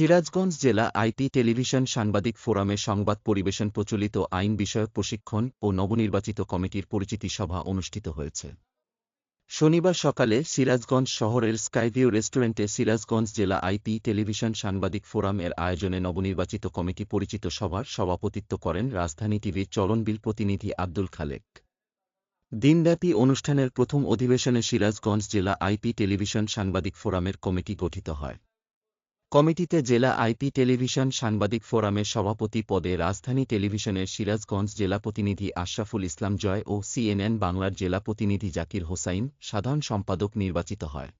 সিরাজগঞ্জ জেলা IT television সাংবাদিক ফোরামে সংবাদ পরিবেশন প্রচলিত আইন বিষয়ক প্রশিক্ষণ ও নবনির্বাচিত কমিটির পরিচিতি সভা অনুষ্ঠিত হয়েছে। শনিবার সকালে সিরাজগঞ্জ শহরের স্কাইভিউ রেস্টুরেন্টে সিরাজগঞ্জ জেলা আইটি টেলিভিশন সাংবাদিক ফোরাম এর আয়োজনে নবনির্বাচিত কমিটি পরিচিত সভার সভাপতিত্ব করেন রাজধানী টিভির চলনবিল প্রতিনিধি আব্দুল খালেক। দিনব্যাপী অনুষ্ঠানের প্রথম অধিবেশনে সিরাজগঞ্জ জেলা আইপি টেলিভিশন সাংবাদিক ফোরামের কমিটি গঠিত হয়। কমিটিতে জেলা আইপি টেলিভিশন সাংবাদিক ফোরামের সভাপতি পদে রাজধানী টেলিভিশনের সিরাজগঞ্জ জেলা প্রতিনিধি আশরাফুল ইসলাম জয় ও সিএনএন বাংলার জেলা প্রতিনিধি জাকির হোসাইন সাধারণ সম্পাদক নির্বাচিত হয়।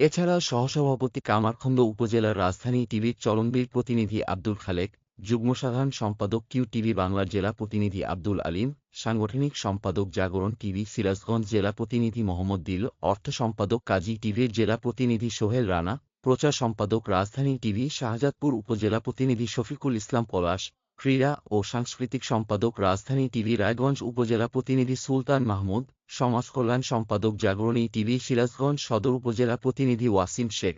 এছাড়া সহসভাপতি কামারখন্দ উপজেলার রাজধানী টিভির চলনবীর প্রতিনিধি আব্দুল খালেক, যুগ্ম সাধারণ সম্পাদক কিউ টিভি বাংলার জেলা প্রতিনিধি আব্দুল আলিম, সাংগঠনিক সম্পাদক জাগরণ টিভি সিরাজগঞ্জ জেলা প্রতিনিধি মোহাম্মদ দিল, অর্থ সম্পাদক কাজী টিভির জেলা প্রতিনিধি সোহেল রানা প্রচার সম্পাদক রাজধানী টিভি শাহজাদপুর উপজেলা প্রতিনিধি শফিকুল ইসলাম পলাশ, ক্রীড়া ও সাংস্কৃতিক সম্পাদক রাজধানী টিভি রায়গঞ্জ উপজেলা প্রতিনিধি সুলতান মাহমুদ, সমাজ কল্যাণ সম্পাদক জাগরণী টিভি সিরাজগঞ্জ সদর উপজেলা প্রতিনিধি ওয়াসিম শেখ।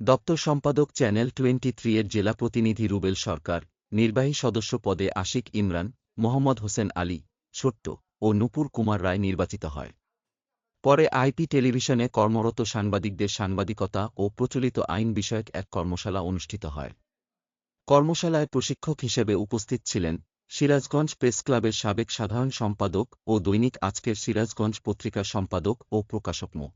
দপ্তর সম্পাদক চ্যানেল টোয়েন্টি এর জেলা প্রতিনিধি রুবেল সরকার, নির্বাহী সদস্য পদে আশিক ইমরান, মোহাম্মদ হোসেন আলী, ছোট্ট ও নুপুর কুমার রায় নির্বাচিত হয়। পরে আইপি টেলিভিশনে কর্মরত সাংবাদিকদের সাংবাদিকতা ও প্রচলিত আইন বিষয়ক এক কর্মশালা অনুষ্ঠিত হয়। কর্মশালায় প্রশিক্ষক হিসেবে উপস্থিত ছিলেন সিরাজগঞ্জ প্রেস ক্লাবের সাবেক সাধারণ সম্পাদক ও দৈনিক আজকের সিরাজগঞ্জ পত্রিকা সম্পাদক ও প্রকাশক মো।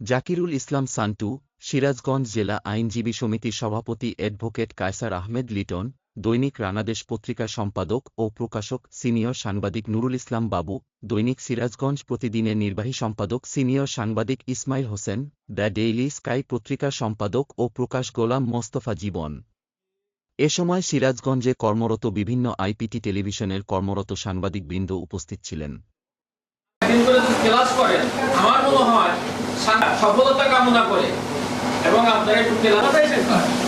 জাকিরুল ইসলাম সান্টু, সিরাজগঞ্জ জেলা আইনজীবী সমিতির সভাপতি অ্যাডভোকেট কায়সার আহমেদ লিটন দৈনিক রানাদেশ পত্রিকা সম্পাদক ও প্রকাশক সিনিয়র সাংবাদিক নুরুল ইসলাম বাবু, দৈনিক সিরাজগঞ্জ প্রতিদিনের নির্বাহী সম্পাদক সিনিয়র সাংবাদিক Ismail Hossain, the Daily Sky পত্রিকা সম্পাদক ও প্রকাশ গোলাম মোস্তফা জীবন। এ সময় সিরাজগঞ্জে কর্মরত বিভিন্ন আইপিটি টেলিভিশনের কর্মরত সাংবাদিকবৃন্দ উপস্থিত ছিলেন। সফলতা কামনা করে। এবং আপনারা একটু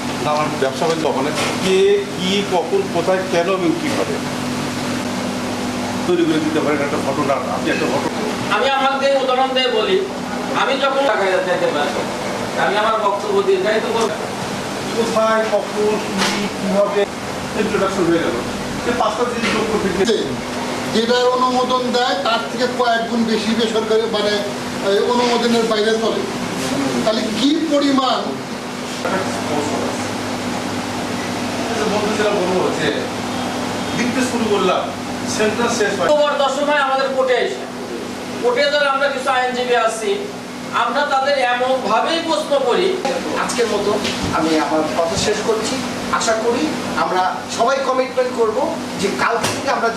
আমার ব্যবসা বাণিজ্য মানে কে কি কখন কোথায় কেন এবং কীভাবে? তৈরি করে দিতে পারেন একটা ঘটনা আপনি একটা ঘটনা আমি আমাদের উদাহরণ দিয়ে বলি আমি যখন ঢাকায় যেতে পারি আমি আমার বক্তব্য দীর্ঘায়িত করব কোথায় কখন কি কীভাবে? ইন্ট্রোডাকশন হয়ে গেল। সে পাঁচটা জিনিস যোগ করতে যেটার অনুমোদন দেয় তার থেকে কয়েক গুণ বেশি বেসরকারি মানে অনুমোদনের বাইরে চলে। তাহলে কি পরিমাণ বলব লিখতে শুরু করলাম। সেন্টার শেষ হয়। অক্টোবর দশমায় আমাদের কোর্টে এসে। কোর্টে আমরা কিছু আইনজীবী আছি। আমরা তাদের এমন ভাবেই প্রশ্ন করি। আজকের মতো আমি আমার কথা শেষ করছি। আশা করি আমরা সবাই কমিটমেন্ট করব যে কাল থেকে আমরা